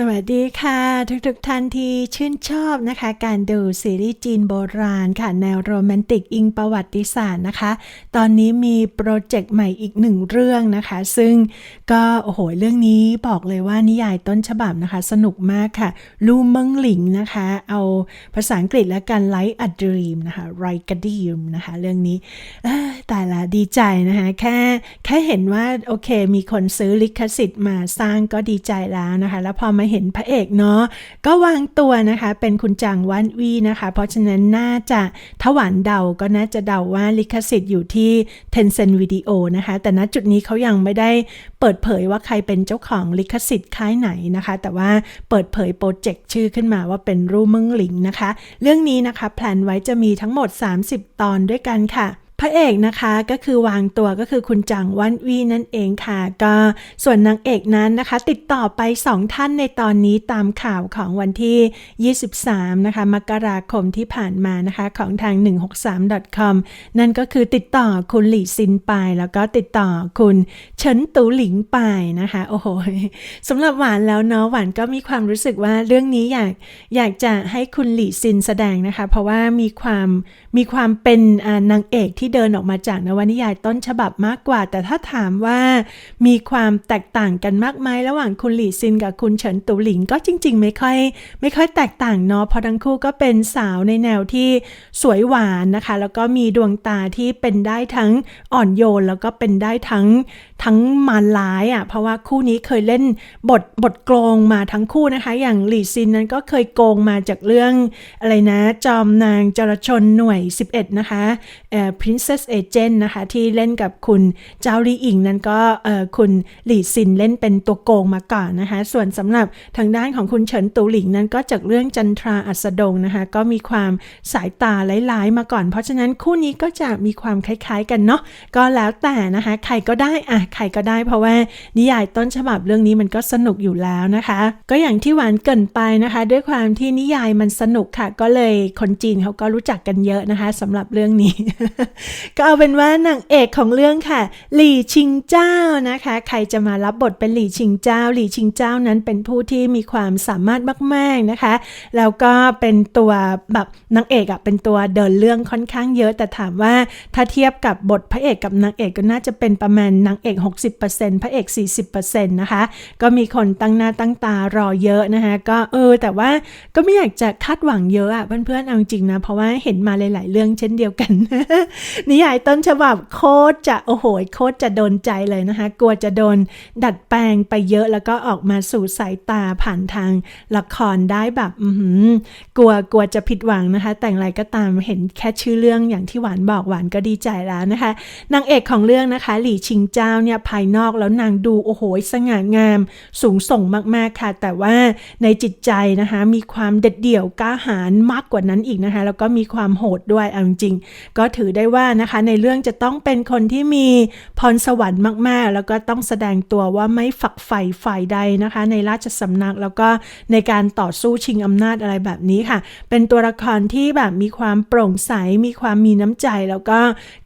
สวัสดีค่ะทุกๆทท่านที่ชื่นชอบนะคะ การดูซีรีส์จีนโบราณค่ะแนวโรแมนติกอิงประวัติศาสตร์นะคะ ตอนนี้มีโปรเจกต์ใหม่อีกหนึ่งเรื่องนะคะ ซึ่งก็โอ้โหเรื่องนี้บอกเลยว่านิยายต้นฉบับนะคะ สนุกมากค่ะ ลูเมิงหลิงนะคะ เอาภาษาอังกฤษและกันไลท์อัดรีมนะคะไรกดีมนะคะเรื่องนี้แต่ละดีใจนะคะ แค่แค่เห็นว่าโอเค มีคนซื้อลิขสิทธิ์มาสร้างก็ดีใจแล้วนะคะ แล้วพอมาเห็นพระเอกเนาะก็วางตัวนะคะเป็นคุณจางวันวีนะคะ เพราะฉะนั้นน่าจะถวานเดาก็น่าจะเดาว่าลิขสิทธิ์อยู่ที่ Tencent Video นะคะ แต่ณจุดนี้เขายังไม่ได้เปิดเผยว่าใครเป็นเจ้าของลิขสิทธิ์ค่ายไหนนะคะ แต่ว่าเปิดเผยโปรเจกต์ชื่อขึ้นมาว่าเป็นรูมึงหลิงนะคะ เรื่องนี้นะคะแพลนไว้จะมีทั้งหมด 30 ตอนด้วยกันค่ะ พระเอกนะคะก็คือวางตัวก็คือคุณจังวันวีนั่นเองค่ะ ก็ส่วนนางเอกนั้นนะคะ ติดต่อไป 2 ท่านในตอนนี้ตามข่าวของวันที่ 23 นะคะมกราคมที่ผ่านมานะคะของทาง 163.com นั่นก็คือติดต่อคุณหลี่ซินไปแล้วก็ติดต่อคุณเฉินตูหลิงไปนะคะ โอ้โหสำหรับหวานแล้วเนาะหวานก็มีความรู้สึกว่าเรื่องนี้อยากอยากจะให้คุณหลี่ซินแสดงนะคะ เพราะว่ามีความมีความเป็นนางเอกที่ที่เดินออกมาจากนวนิยายต้นฉบับมากกว่า แต่ถ้าถามว่ามีความแตกต่างกันมากไหมระหว่างคุณหลี่ซินกับคุณเฉินตูหลิงก็จริง ๆ ไม่ค่อย ไม่ค่อยแตกต่างเนาะเพราะทั้งคู่ก็เป็นสาวในแนวที่สวยหวานนะคะ แล้วก็มีดวงตาที่เป็นได้ทั้งอ่อนโยน แล้วก็เป็นได้ทั้งทั้งมารร้ายอะ่ะเพราะว่าคู่นี้เคยเล่นบทบทโกงมาทั้งคู่นะคะ อย่างหลี่ซินนั้นก็เคยโกงมาจากเรื่องอะไรนะ จอมนางจรชนหน่วย 11 นะคะเอ่อ Princess Agent นะคะ ที่เล่นกับคุณเจ้าลี่อิงนั้นก็คุณหลี่ซินเล่นเป็นตัวโกงมาก่อนนะคะ ส่วนสำหรับทางด้านของคุณเฉินตูหลิงนั้นก็จากเรื่องจันทราอัสดงนะคะ ก็มีความสายตาหลายๆมาก่อน เพราะฉะนั้นคู่นี้ก็จะมีความคล้ายๆกันเนาะก็แล้วแต่นะคะ ใครก็ได้อะใครก็ได้เพราะว่านิยายต้นฉบับเรื่องนี้มันก็สนุกอยู่แล้วนะคะ ก็อย่างที่หวานเกินไปนะคะ ด้วยความที่นิยายมันสนุกค่ะ ก็เลยคนจีนเขาก็รู้จักกันเยอะนะคะสำหรับเรื่องนี้ก็เอาเป็นว่านางเอกของเรื่องค่ะ หลี่ชิงเจ้านะคะ ใครจะมารับบทเป็นหลี่ชิงเจ้า หลี่ชิงเจ้านั้นเป็นผู้ที่มีความสามารถมาก ๆนะคะ แล้วก็เป็นตัวแบบนางเอกอะเป็นตัวเดินเรื่องค่อนข้างเยอะ แต่ถามว่าถ้าเทียบกับบทพระเอกกับนางเอกก็น่าจะเป็นประมาณนางเอก 60%พระเอก 40%นะคะ ก็มีคนตั้งหน้าตั้งตารอเยอะนะคะก็เออ แต่ว่าก็ไม่อยากจะคาดหวังเยอะอะเพื่อนๆเอาจริงนะ เพราะว่าเห็นมาหลาย ๆ เรื่องเช่นเดียวกันนิยายต้นฉบับโคตรจะโอ้โหโคตรจะโดนใจเลยนะคะ กลัวจะโดนดัดแปลงไปเยอะแล้วก็ออกมาสู่สายตาผ่านทางละครได้แบบอืกลัวกลัวจะผิดหวังนะคะ แต่งอะไรก็ตามเห็นแค่ชื่อเรื่องอย่างที่หวานบอกหวานก็ดีใจแล้วนะคะนางเอกของเรื่องนะคะ หลี่ชิงเจ้าเนี่ยภายนอกแล้วนางดูโอ้โหสง่างาม สูงส่งมากๆค่ะ แต่ว่าในจิตใจนะคะมีความเด็ดเดี่ยวกล้าหาญมากกว่านั้นอีกนะคะ แล้วก็มีความโหดด้วยเอาจริงก็ถือได้ว่านะคะในเรื่องจะต้องเป็นคนที่มีพรสวรรค์มาก ๆ แล้วก็ต้องแสดงตัวว่าไม่ฝักใฝ่ฝ่ายใดนะคะ ในราชสำนักแล้วก็ในการต่อสู้ชิงอำนาจอะไรแบบนี้ค่ะ เป็นตัวละครที่แบบมีความโปร่งใส มีความมีน้ำใจ แล้วก็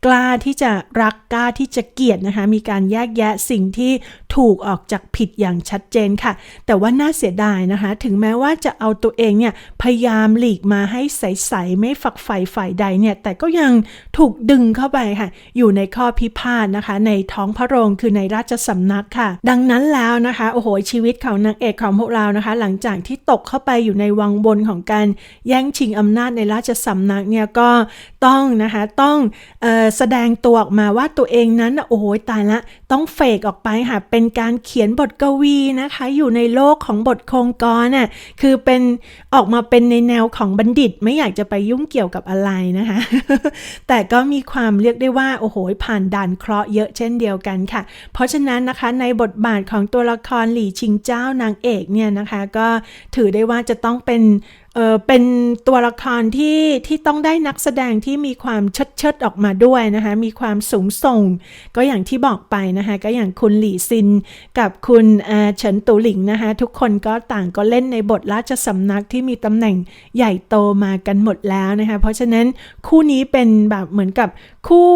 กล้าที่จะรักกล้าที่จะเกลียดนะคะ มีการแยกแยะสิ่งที่ถูกออกจากผิดอย่างชัดเจนค่ะ แต่ว่าน่าเสียดายนะคะ ถึงแม้ว่าจะเอาตัวเองเนี่ยพยายามหลีกมาให้ใสๆไม่ฝักใฝ่ฝ่ายใดเนี่ยแต่ก็ยังถูกดึึงเข้าไปค่ะ อยู่ในข้อพิพาทนะคะ ในท้องพระโรงคือในราชสำนักค่ะ ดังนั้นแล้วนะคะโอ้โหชีวิตของนางเอกของพวกเรานะคะ หลังจากที่ตกเข้าไปอยู่ในวังบนของการแย่งชิงอำนาจในราชสำนักเนี่ยก็ต้องนะคะต้องออแสดงตัวออกมาว่าตัวเองนั้นโอ้โหตายละต้องเฟกออกไปค่ะเป็นการเขียนบทกวีนะคะ อยู่ในโลกของบทโครงกรน่ะคือเป็นออกมาเป็นในแนวของบัณฑิตไม่อยากจะไปยุ่งเกี่ยวกับอะไรนะคะ แต่ก็มีความเรียกได้ว่าโอ้โหผ่านด่านเคราะห์เยอะเช่นเดียวกันค่ะ เพราะฉะนั้นนะคะในบทบาทของตัวละครหลี่ชิงเจ้านางเอกเนี่ยนะคะ ก็ถือได้ว่าจะต้องเป็น เออเป็นตัวละครที่ที่ต้องได้นักแสดงที่มีความเชิดเชิดออกมาด้วยนะคะมีความสูงส่ง ก็อย่างที่บอกไปนะคะก็อย่างคุณหลี่ซิน กับคุณเฉินตูหลิงนะคะทุกคนก็ต่างก็เล่นในบทราชสำนักที่มีตำแหน่งใหญ่โตมากันหมดแล้วนะคะเพราะฉะนั้นคู่นี้เป็นแบบเหมือนกับคู่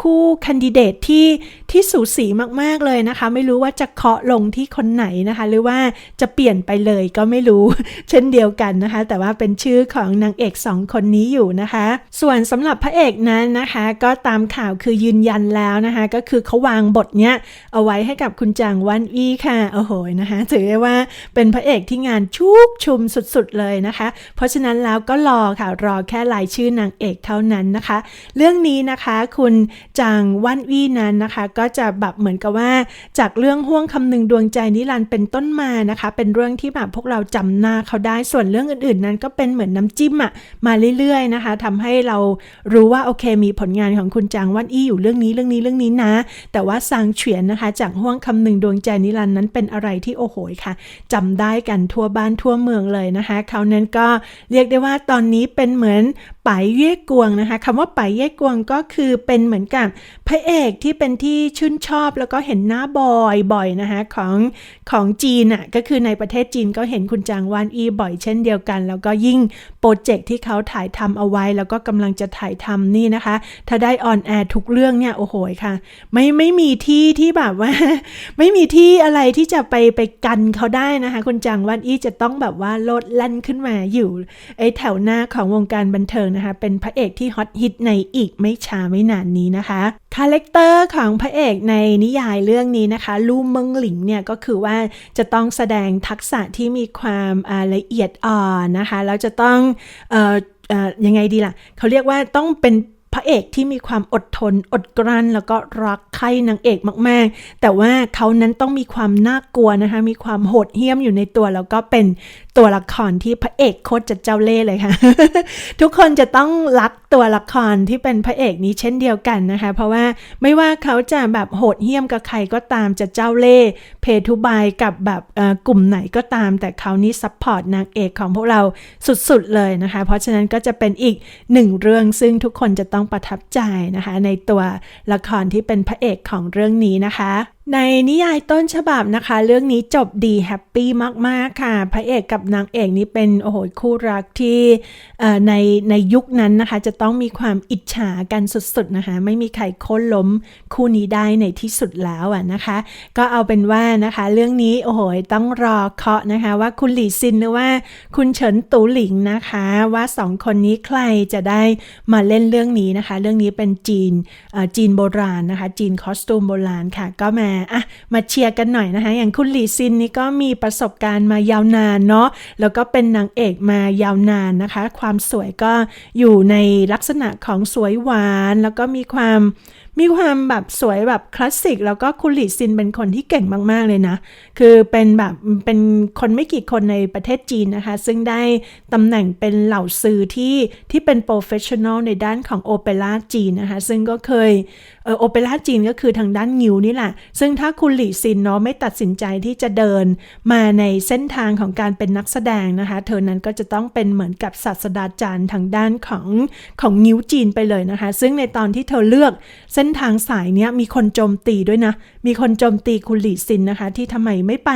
คู่คันดิเดตที่ที่สูสีมากๆเลยนะคะ ไม่รู้ว่าจะเคาะลงที่คนไหนนะคะ หรือว่าจะเปลี่ยนไปเลยก็ไม่รู้ เช่นเดียวกันนะคะแต่ว่าเป็นชื่อของนางเอกสองคนนี้อยู่นะคะ ส่วนสำหรับพระเอกนั้นนะคะ ก็ตามข่าวคือยืนยันแล้วนะคะ ก็คือเขาวางบทเนี้ยเอาไว้ให้กับคุณจางวันอี้ค่ะโอ้โหนะคะถือได้ว่าเป็นพระเอกที่งานชุกชุมสุดๆเลยนะคะ เพราะฉะนั้นแล้วก็รอค่ะรอแค่รายชื่อนางเอกเท่านั้นนะคะ เรื่องนี้นะคะคุณจางวันอี้นั้นนะคะ ก็จะแบบเหมือนกับว่า จากเรื่องห่วงคำนึงดวงใจนิรันด์เป็นต้นมานะคะ เป็นเรื่องที่แบบพวกเราจำหน้าเขาได้ส่วนเรื่องอื่นๆนั้นก็เป็นเหมือนน้ำจิ้มอะมาเรื่อยๆนะคะทำให้เรารู้ว่าโอเคมีผลงานของคุณจางวันอี้อยู่เรื่องนี้เรื่องนี้เรื่องนี้นะ แต่ว่าซางเฉียนนะคะ จากห้วงคำหนึ่งดวงใจนิรันดร์นั้นเป็นอะไรที่โอ้โหค่ะจำได้กันทั่วบ้านทั่วเมืองเลยนะคะเขานั้นก็เรียกได้ว่าตอนนี้เป็นเหมือนไปเย่กวงนะคะคำว่าไปเย่กวงก็คือเป็นเหมือนกับพระเอกที่เป็นที่ชื่นชอบแล้วก็เห็นหน้าบ่อยๆนะคะของของจีนอะก็คือในประเทศจีนก็เห็นคุณจางวานอีบ่อยเช่นเดียวกัน แล้วก็ยิ่งโปรเจกต์ที่เขาถ่ายทำเอาไว้ แล้วก็กำลังจะถ่ายทำนี่นะคะ ถ้าได้ออนแอร์ทุกเรื่องเนี่ยโอ้โหค่ะ ไม่ไม่มีที่ที่แบบว่า ไม่มีที่อะไรที่จะไปไปกันเขาได้นะคะ คุณจางวันอีจะต้องแบบว่าโลดแล่นขึ้นมาอยู่ไอแถวหน้าของวงการบันเทิงนะคะ เป็นพระเอกที่ฮอตฮิตในอีกไม่ช้าไม่นานนี้นะคะคาแรคเตอร์ของพระเอกในนิยายเรื่องนี้นะคะลู่เมิงหลิงเนี่ยก็คือว่าจะต้องแสดงทักษะที่มีความละเอียดอ่อนนะคะแล้วจะต้องเอ่อเอ่อยังไงดีล่ะ เขาเรียกว่าต้องเป็นพระเอกที่มีความอดทนอดกลั้น แล้วก็รักใคร่นางเอกมาก ๆ แต่ว่าเขานั้นต้องมีความน่ากลัวนะคะ มีความโหดเหี้ยมอยู่ในตัว แล้วก็เป็น ตัวละครที่พระเอกโคตรจะเจ้าเล่ห์เลยค่ะ ทุกคนจะต้องรักตัวละครที่เป็นพระเอกนี้เช่นเดียวกันนะคะ เพราะว่าไม่ว่าเขาจะแบบโหดเหี้ยมกับใครก็ตามจะเจ้าเล่ห์เพทุบายกับแบบกลุ่มไหนก็ตาม แต่เขานี้ซัพพอร์ตนางเอกของพวกเราสุดๆเลยนะคะ เพราะฉะนั้นก็จะเป็นอีกหนึ่งเรื่องซึ่งทุกคนจะต้องประทับใจนะคะ ในตัวละครที่เป็นพระเอกของเรื่องนี้นะคะในนิยายต้นฉบับนะคะ เรื่องนี้จบดีแฮปปี้มาก ๆ ค่ะ พระเอกกับนางเอกนี้เป็นโอ้โหคู่รักที่ในในยุคนั้นนะคะ จะต้องมีความอิจฉากันสุด ๆ นะคะ ไม่มีใครโค่นล้มคู่นี้ได้ในที่สุดแล้วอะนะคะ ก็เอาเป็นว่านะคะ เรื่องนี้โอ้โหต้องรอเคาะนะคะ ว่าคุณหลี่ซินหรือว่าคุณเฉินตูหลิงนะคะ ว่าสองคนนี้ใครจะได้มาเล่นเรื่องนี้นะคะ เรื่องนี้เป็นจีนจีนโบราณนะคะ จีนคอสตูมโบราณค่ะก็มาอะมาเชียร์กันหน่อยนะคะ อย่างคุณหลี่ซินนี่ก็มีประสบการณ์มายาวนานเนาะแล้วก็เป็นนางเอกมายาวนานนะคะ ความสวยก็อยู่ในลักษณะของสวยหวาน แล้วก็มีความมีความแบบสวยแบบคลาสสิก แล้วก็คุณหลีซินเป็นคนที่เก่งมากๆเลยนะ คือเป็นแบบเป็นคนไม่กี่คนในประเทศจีนนะคะ ซึ่งได้ตำแหน่งเป็นเหล่าซื้อที่ที่เป็นโปรเฟชชั่นอลในด้านของโอเปร่าจีนนะคะ ซึ่งก็เคยเออโอเปร่าจีนก็คือทางด้านงิวนี่แหละ ซึ่งถ้าคุณหลีซินเนาะไม่ตัดสินใจที่จะเดินมาในเส้นทางของการเป็นนักแสดงนะคะ เธอนั้นก็จะต้องเป็นเหมือนกับศาสตราจารย์ทางด้านของของงิวจีนไปเลยนะคะ ซึ่งในตอนที่เธอเลือกเส้นทางสายเนี้ยมีคนโจมตีด้วยนะ มีคนโจมตีคุณหลี่ซินนะคะ ที่ทำไมไม่ไป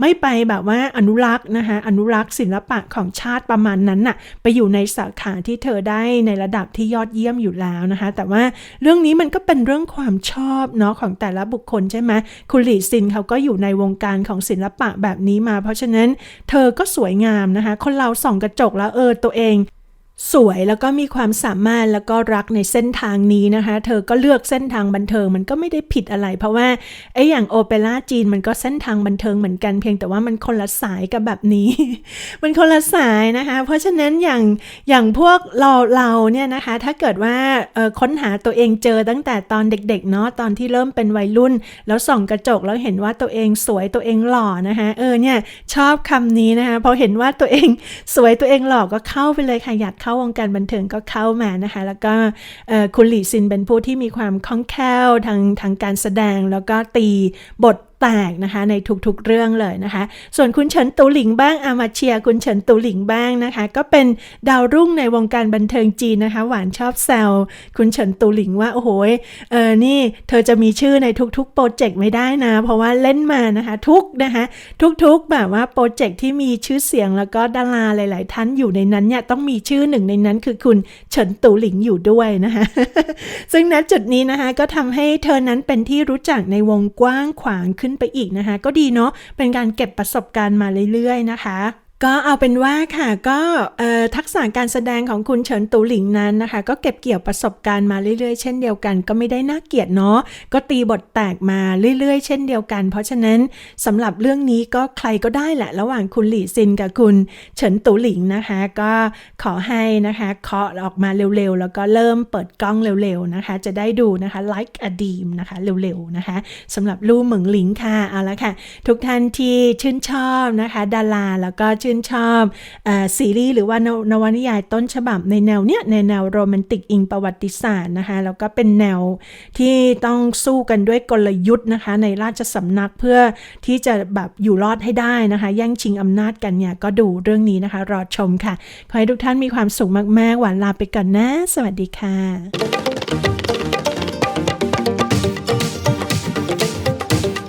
ไม่ไปแบบว่าอนุรักษ์นะคะอนุรักษ์ศิลปะของชาติประมาณนั้นน่ะไปอยู่ในสาขาที่เธอได้ในระดับที่ยอดเยี่ยมอยู่แล้วนะคะ แต่ว่าเรื่องนี้มันก็เป็นเรื่องความชอบเนาะของแต่ละบุคคลใช่ไหมคุณหลี่ซินเขาก็อยู่ในวงการของศิลปะแบบนี้มา เพราะฉะนั้นเธอก็สวยงามนะคะ คนเราส่องกระจกแล้วเออตัวเอง สวยแล้วก็มีความสามารถแล้วก็รักในเส้นทางนี้นะคะ เธอก็เลือกเส้นทางบันเทิงมันก็ไม่ได้ผิดอะไร เพราะว่าไอ้อย่างโอเปร่าจีนมันก็เส้นทางบันเทิงเหมือนกันเพียงแต่ว่ามันคนละสายกับแบบนี้ มันคนละสายนะคะ เพราะฉะนั้นอย่างอย่างพวกเราเราเนี่ยนะคะ ถ้าเกิดว่าค้นหาตัวเองเจอตั้งแต่ตอนเด็กๆเนาะตอนที่เริ่มเป็นวัยรุ่น แล้วส่องกระจกแล้วเห็นว่าตัวเองสวยตัวเองหล่อนะคะเออเนี่ยชอบคำนี้นะคะพอเห็นว่าตัวเองสวยตัวเองหล่อก็เข้าไปเลยค่ะอยากเข้าวงการบันเทิงก็เข้ามานะคะ แล้วก็คุณหลี่ซินเป็นผู้ที่มีความคล่องแคล่วทางทางการแสดงแล้วก็ตีบท แตกนะคะในทุกๆเรื่องเลยนะคะ ส่วนคุณเฉินตูหลิงบ้างอามาเชียคุณเฉินตูหลิงบ้างนะคะ ก็เป็นดาวรุ่งในวงการบันเทิงจีนนะคะ หวานชอบแซวคุณเฉินตูหลิงว่าโอ้โหเออนี่เธอจะมีชื่อในทุกๆโปรเจกต์ไม่ได้นะ เพราะว่าเล่นมานะคะทุกนะคะทุกๆแบบว่าโปรเจกต์ที่มีชื่อเสียงแล้วก็ดาราหลาย ๆ ท่านอยู่ในนั้นเนี่ยต้องมีชื่อหนึ่งในนั้นคือคุณเฉินตูหลิงอยู่ด้วยนะคะซึ่งณจุดนี้นะคะก็ทำให้เธอนั้นเป็นที่รู้จักในวงกว้างขวางขึ้นไปอีกนะคะ ก็ดีเนาะเป็นการเก็บประสบการณ์มาเรื่อยๆนะคะ ก็เอาเป็นว่าค่ะก็ทักษะการแสดงของคุณเฉินตูหลิงนั้นนะคะ ก็เก็บเกี่ยวประสบการณ์มาเรื่อยๆ เช่นเดียวกัน ก็ไม่ได้น่าเกลียดเนาะก็ตีบทแตกมาเรื่อยๆ เช่นเดียวกัน เพราะฉะนั้นสำหรับเรื่องนี้ก็ใครก็ได้แหละ ระหว่างคุณหลี่ซินกับคุณเฉินตูหลิงนะคะ ก็ขอให้นะคะเคาะออกมาเร็วๆ แล้วก็เริ่มเปิดกล้องเร็วๆนะคะ จะได้ดูนะคะ like a dream นะคะเร็วๆนะคะสำหรับลู่เหมิงหลิงค่ะเอาละค่ะ ทุกท่านที่ชื่นชอบนะคะ ดาราแล้วก็ชื่นชอบออซีรีส์หรือว่านวนวนิยายต้นฉบับในแนวเนี้ยในแนวโรแมนติกอิงประวัติศาสตร์นะคะแล้วก็เป็นแนวที่ต้องสู้กันด้วยกลยุทธ์นะคะในราชสำนักเพื่อที่จะแบบอยู่รอดให้ได้นะคะ แย่งชิงอำนาจกันเนี่ยก็ดูเรื่องนี้นะคะ รอชมค่ะ ขอให้ทุกท่านมีความสุขมาก ๆ หวานลาไปก่อนนะ สวัสดีค่ะ